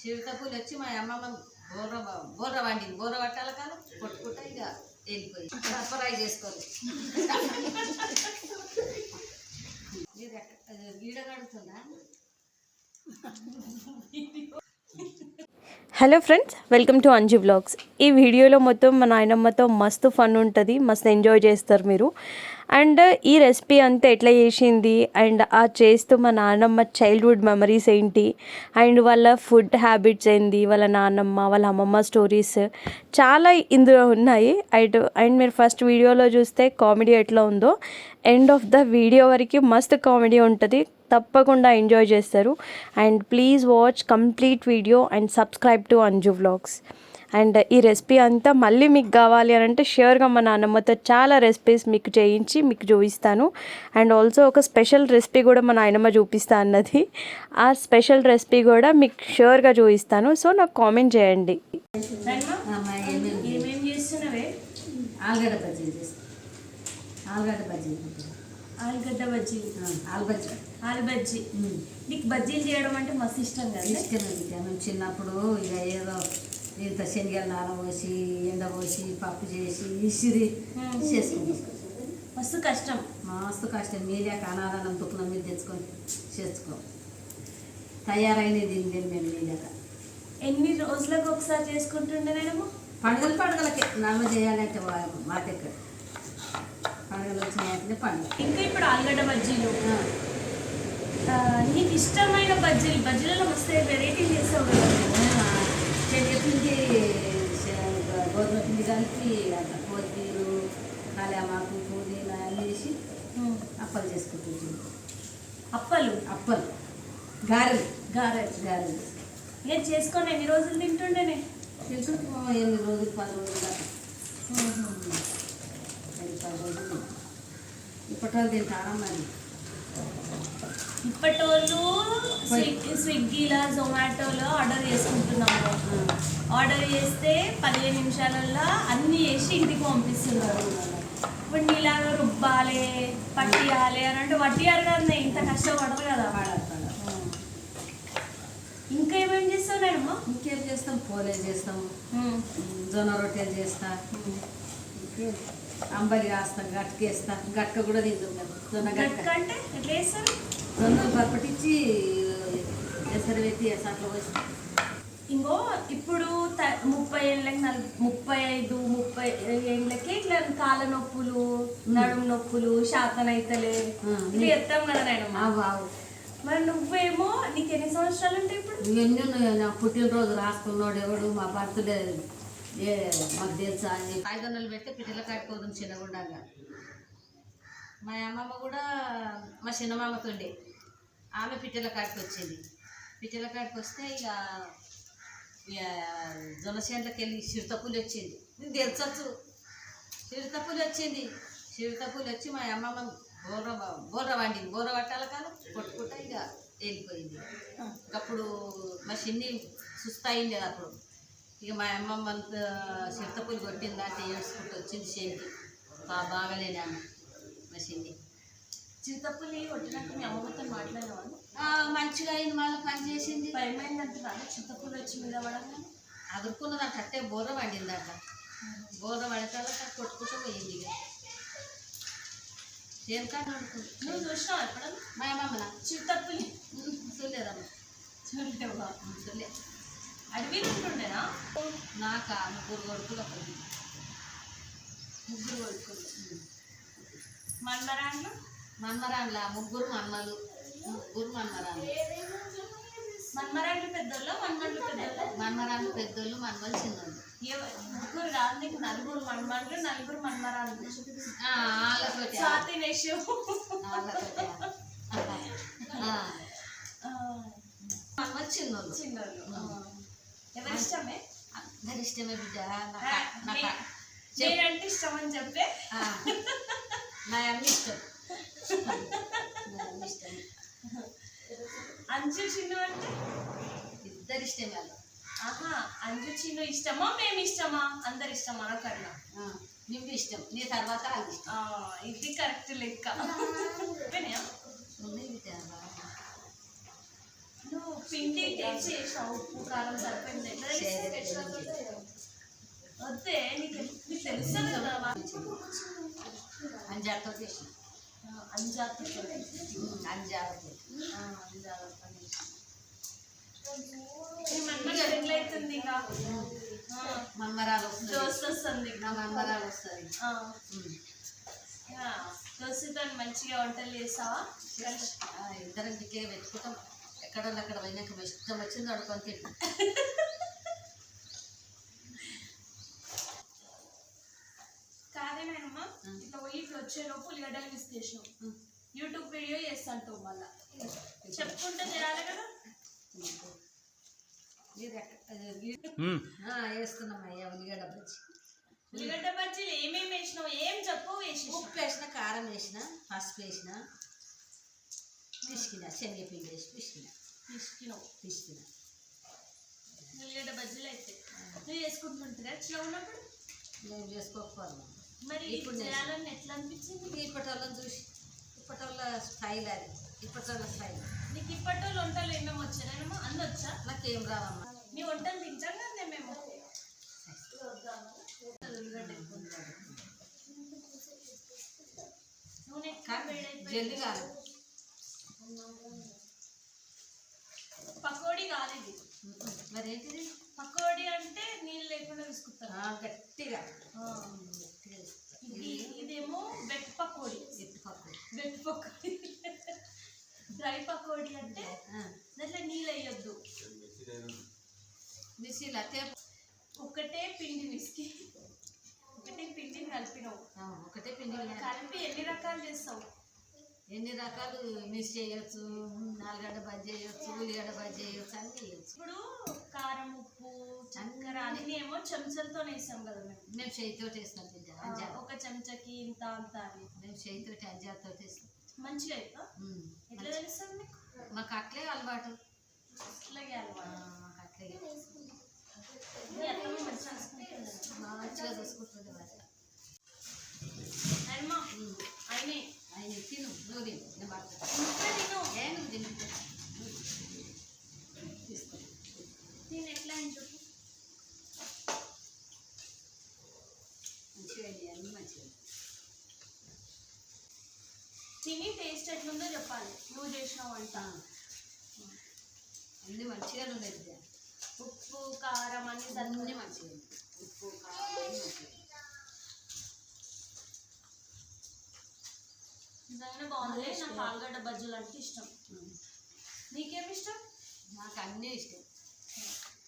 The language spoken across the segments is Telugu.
శివతపూలు వచ్చి మా అమ్మమ్మ బోర్ర బోర్ర వండింది. బోర్ర పట్టాల కాదు? కొట్టుకుంటా ఇక వెళ్ళిపోయి. మీరు ఎక్కడ వీడ కడుతుందా hello friends welcome to Anju blogs ఈ వీడియోలో మొత్తం మా నాయనమ్మతో మస్తు ఫన్ ఉంటుంది మస్తు ఎంజాయ్ చేస్తారు మీరు. అండ్ ఈ రెసిపీ అంతా ఎట్లా చేసింది అండ్ ఆ చేస్తూ మా నాన్నమ్మ చైల్డ్హుడ్ మెమరీస్ ఏంటి అండ్ వాళ్ళ ఫుడ్ హ్యాబిట్స్ ఏంటి వాళ్ళ నాన్నమ్మ వాళ్ళ అమ్మమ్మ స్టోరీస్ చాలా ఇందులో ఉన్నాయి. అండ్ అండ్ మీరు ఫస్ట్ వీడియోలో చూస్తే కామెడీ ఎట్లా ఉందో ఎండ్ ఆఫ్ ద వీడియో వరకు మస్తు కామెడీ ఉంటుంది. తప్పకుండా ఎంజాయ్ చేస్తారు. And please watch complete video and subscribe to Anju vlogs and ఈ రెసిపీ అంతా మళ్ళీ మీకు కావాలి అని అంటే షూర్గా మా నాన్నమ్మతో చాలా రెసిపీస్ మీకు చేయించి మీకు చూపిస్తాను. అండ్ ఆల్సో ఒక స్పెషల్ రెసిపీ కూడా మా నాయనమ్మ చూపిస్తా అన్నది. ఆ స్పెషల్ రెసిపీ కూడా మీకు షూర్గా చూపిస్తాను. సో నాకు కామెంట్ చేయండి. అమ్మ ఏమేమి ఏమేం చేస్తున్నావే ఆలుగడ్డ చేస్తాం. ఆలుగడ్డ బజ్జీలు ఆలుగడ్డ బజ్జీ. ఆలు బజ్జీ. ఆలు బజ్జీ. నీకు బజ్జీలు చేయడం అంటే మస్తు ఇష్టం కదా? ఇష్టం మేము చిన్నప్పుడు ఇక ఏదో ఇంత శనగలు నానబోసి ఎండబోసి పప్పు చేసి ఇసిరి చేసుకుంటాం. మస్తు కష్టం. మస్తు కష్టం. మీరే అనాదనం దుక్కున మీద తెచ్చుకొని చేసుకో. తయారైనది తిండి మేము మీలేక ఎన్ని రోజులకు ఒకసారి చేసుకుంటుండే నేను పండుగలు పండుగలకే. నన్ను చేయాలంటే మాకెక్కడ? పండుగలు వచ్చినాయంటే పండుగ. ఇంకా ఇప్పుడు ఆలుగడ్డ బజ్జీలు. నీకు ఇష్టమైన బజ్జీలు బజ్జీలలో మస్తు వెరైటీ చేస్తావు కదా. శ- గోధుమ పిండి కలిపి కొత్తిమీర కాలేమాకు పుదీనా అన్నీ వేసి. అప్పలు చేసుకుంటుంది. అప్పలు అప్పలు గారెలు. గారెలు. గారెలు. నేను చేసుకొని ఎన్ని రోజులు తింటుండేనే? తింటుంటాము ఎనిమిది రోజులు పది రోజులు పది రోజులు. ఇప్పటి వాళ్ళు తింటారా మరి? ఇప్పటి వాళ్ళు స్విగ్గీ స్విగ్గీలో జొమాటోలో ఆర్డర్ చేసుకుంటున్నాము. ఆర్డర్ చేస్తే పదిహేను నిమిషాలలో అన్నీ వేసి ఇంటికి పంపిస్తున్నారు. ఇప్పుడు నీలాగా రుబ్బాలి పట్టియాలి అని అంటే పట్టియారు కదా ఇంత కష్టపడరు కదా. ఇంకా ఏమేం చేస్తావు నేనమ్మా ఇంకేం చేస్తాం? పోలేలు చేస్తాం. జొన్న రొట్టెలు చేస్తా. అంబలి కాస్తాం గట్కేస్తా గట్క కూడా మేము. జొన్న గట్క. అంటే ఎట్లా జొన్నలు పప్పటిచ్చి ఎసరు పెట్టి ఎసట్లో పోసి ఇంకో ఇప్పుడు త- ముప్పై ఏళ్ళకి నల్ ముప్పై ఐదు ముప్పై ఏళ్ళకి ఇట్లా కాళ్ళ నొప్పులు నడుము నొప్పులు శాతం అయితలే. ఇట్లా చెప్తాం కదా నేను మరి నువ్వేమో నీకు ఎన్ని సంవత్సరాలు ఉంటాయి ఇప్పుడు? ఇవన్నీ పుట్టినరోజు రాసుకున్నాడు ఎవడు? మా బర్త్డే ఏ మాకు తెలుసా అని ఐదు వందలు పెడితే పిట్టల చిన్నగుండగా. మా అమ్మమ్మ కూడా మా చిన్నమామతుండే. ఆమె పిట్టల కాడికి వచ్చింది. పిట్టల కాడికి వస్తే ఇక జొన్న చేనులకు వెళ్ళి చిరుతపులి వచ్చింది నేను తెలుసొచ్చు? చిరుతపులి వచ్చింది చిరుతపులి వచ్చి మా అమ్మమ్మ బోర్ర బోర్ర వండింది. బోర్ర పట్టాల కాదు కొట్టుకుంటా ఇక వెళ్ళిపోయింది. అప్పుడు మా చిన్ని సుస్తాయింది కదా అప్పుడు. ఇక మా అమ్మమ్మ అంత చిరుతపులి కొట్టింది అంటే ఏడ్చుకుంటూ వచ్చింది చేనికి బా బాగాలేని మా చిన్ని చిరుతప్పుల్ని కొట్టినాక మీ అమ్మతో మాట్లాడేవాళ్ళు మంచిగా అయింది మళ్ళీ పని చేసింది. భయమైందంటే రాదు చిరుతప్పులు వచ్చి పడంగా అదుర్కున్నది అట్ట వండింది అట్ట బోర్ర పడతాక కొట్టుకుంటూ పోయింది ఇక. వండుకుంది నువ్వు చూసినావు ఎప్పుడన్నా? మా అమ్మమ్మన? చిరుతప్పుల్ని చూడలేదమ్మ. చూడలేవా? చూడలే. అడవిలో ఉంటుండేనా నాకు? ముగ్గురు కొడుకులు ఒకటి ముగ్గురు కొడుకులు. మన్మరాన్లు మన్మరాన్ల ముగ్గురు మన్మలు. ముగ్గురు మన్మరాన్లు మన్మరాన్లు పెద్దోళ్ళు? మన్మన్లు పెద్దోళ్ళు? మన్మరాన్లు పెద్దోళ్ళు మన్మలు చిన్నోళ్ళు. ముగ్గురు కాదు నీకు నలుగురు మన్మన్లు నలుగురు మన్మరాన్లు స్వాతి నేషు మన్మలు చిన్నోళ్ళు. చిన్నోళ్ళు. ఎవరిష్టమే? అందరి ఇష్టమే బిడ్డ నాకు నాకు నేనంటే ఇష్టం అని చెప్పే. నా అమ్మ ఇష్టం. ఇష్టం. అంజు చిన్ను అంటే? ఇద్దరు ఇష్టమే వాళ్ళు. ఆహా అంజు చిన్ను ఇష్టమా? మేము ఇష్టమా? అందరు ఇష్టమా? ఆ, నిమ్మ ఇష్టం. నీ తర్వాత ఇష్టం. ఇది కరెక్ట్ లెక్క ఓకేనా? ఉంది ఇది తేడా. నువ్వు పిండి టేస్ట్ చేసావు ఉప్పు కారం సరిపోయింది ఎట్లా? వద్దే నీకు నీకు తెలుస్తుంది కదా అంజాతో చేసిన అంజాతి ఇక. మమ్మరాలు వస్తుంది. దోస్త్ వస్తుంది దోస్తుతో మంచిగా వంటలు చేసావా? ఇద్దరం దిక్కే పెట్టుకుంటాం. ఎక్కడ అక్కడ పోయినాక ఇష్టం వచ్చింది అడుకొని తింటాం కాదేమేనమ్మా ఇట్లా పోయి ఇట్లా వచ్చే లోపు ఉల్లిగడ్డలు మిస్ చేసినావు యూట్యూబ్ వీడియో చేస్తాంటావు మళ్ళా. చెప్పుకుంటే చేయాలి కదా? వేస్తున్నాం అయ్యా ఉల్లిగడ్డ బజ్జి. ఉల్లిగడ్డ బజ్జీలు ఏమేమి వేసినావు? ఏం చెప్పు వేసి ఉప్పు వేసిన కారం వేసిన పసుపు వేసిన. పిసికిన శనగపిండి వేసి పిసికిన తీసుకున్నావు పిసికిన ఉల్లిగడ్డ బజ్జీలు అయితే. నువ్వు చేసుకుంటుంటారా ఎట్లా ఉన్నప్పుడు? మేము చేసుకోకపోవాలి మరి ఇప్పుడు నేను- చేయాలని ఎట్లా అనిపించింది? ఇప్పటి వాళ్ళని చూసి ఇప్పటి వాళ్ళ స్టైల్ అది. ఇప్పటి వాళ్ళ స్టైల్. నీకు ఇప్పటి వాళ్ళు వంటలు ఏమేమి వచ్చానేమో అన్నీ వచ్చా నాకేం రావమ్మా నీ వంటలు తింటాం కదా మేము. నూనె. జల్ది కాదు. పకోడీ కాదు ఇది మరి ఏంటిది? పకోడీ అంటే నీళ్ళు లేకుండా తీసుకుంటారు ఆ, గట్టిగా. ఇదేమో వెట్ పకోడీ. ఎత్తు పప్పు వెట్ పకోడీ. డ్రై పకోడీ అంటే దాంట్లో నీళ్ళు వేయొద్దు మిక్సీలో అతే ఒకటే పిండి విసికి ఒకటే పిండిని కలిపినావు ఆ, ఒకటే పిండి వేయాలి. కలిపి ఎన్ని రకాలు చేస్తావు ఎన్ని రకాలు మిక్స్ చేయొచ్చు? నాలుగడ్డ బజ్జి చేయొచ్చు ఉల్లిగడ్డ బజ్జి చేయొచ్చు అన్ని చేయొచ్చు. ఇప్పుడు కారం ఉప్పు చక్కెర అన్ని ఏమో చెంచాలతో వేసాం కదా మేము. మేము చేతితో వేస్తాం బిడ్డ అంజా. ఒక చెంచాకి ఇంత అంత అని. మేము చేతితో అంజాతో వేస్తాం. మంచిగా అవుతా ఉమ్. ఎట్లా తెలుస్తుంది మీకు? మాకు అట్లే అలవాటు. ఇట్లాగే ఆ, అలవాటు మాకు అట్లే మీ అత్తమ్మ మంచిగా చూసుకుంటుంది మంచిగా చూసుకుంటుంది మరి అమ్మా అయినే ఆయన తిను నువ్వు తిను నేను పడతా ఇంకా తిను. ఏ నువ్వు తిను. తీసుకో. నేను ఎట్లా అని చెప్పు మంచిగా అన్నీ మంచిగా. తిని టేస్ట్ ఎట్లుందో చెప్పాలి. నువ్వు చేసిన వంట అన్నీ మంచిగా బిడ్డ ఉప్పు కారం అన్ని అన్నీ మంచిగా. ఉప్పు కారం అన్నీ మంచిగా బాగుంది. నాకు ఆలుగడ్డ బజ్జీలు అంటే ఇష్టం. నీకేమి ఇష్టం? నాకు అన్నీ ఇష్టం.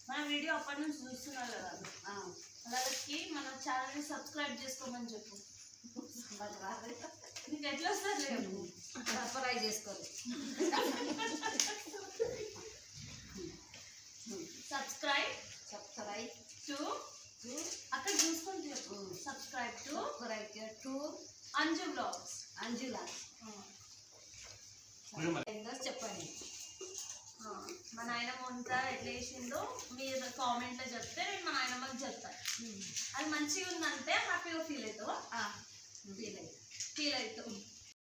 మన వీడియో అప్పటి నుంచి చూస్తున్నారు కదా. వాళ్ళకి మన ఛానల్ని సబ్స్క్రైబ్ చేసుకోమని చెప్పు. నీకు ఎట్లా వస్తుంది? లేదు సర్ప్రైజ్ చేసుకోరు సబ్స్క్రైబ్ సబ్స్క్రైబ్ టు టు అక్కడ చూసుకొని చెప్పు subscribe to subscribe to Anju blogs అంజుల. ఏందో చెప్పండి. మా నాయనమ్మ వంట ఎట్లా వేసిందో మీరు కామెంట్లో చెప్తే నేను మా నాయనమ్మకి చెప్తాను అది మంచిగా ఉందంటే హ్యాపీగా ఫీల్ అవుతావు? ఫీల్ అయ్యి ఫీల్ అవుతావు.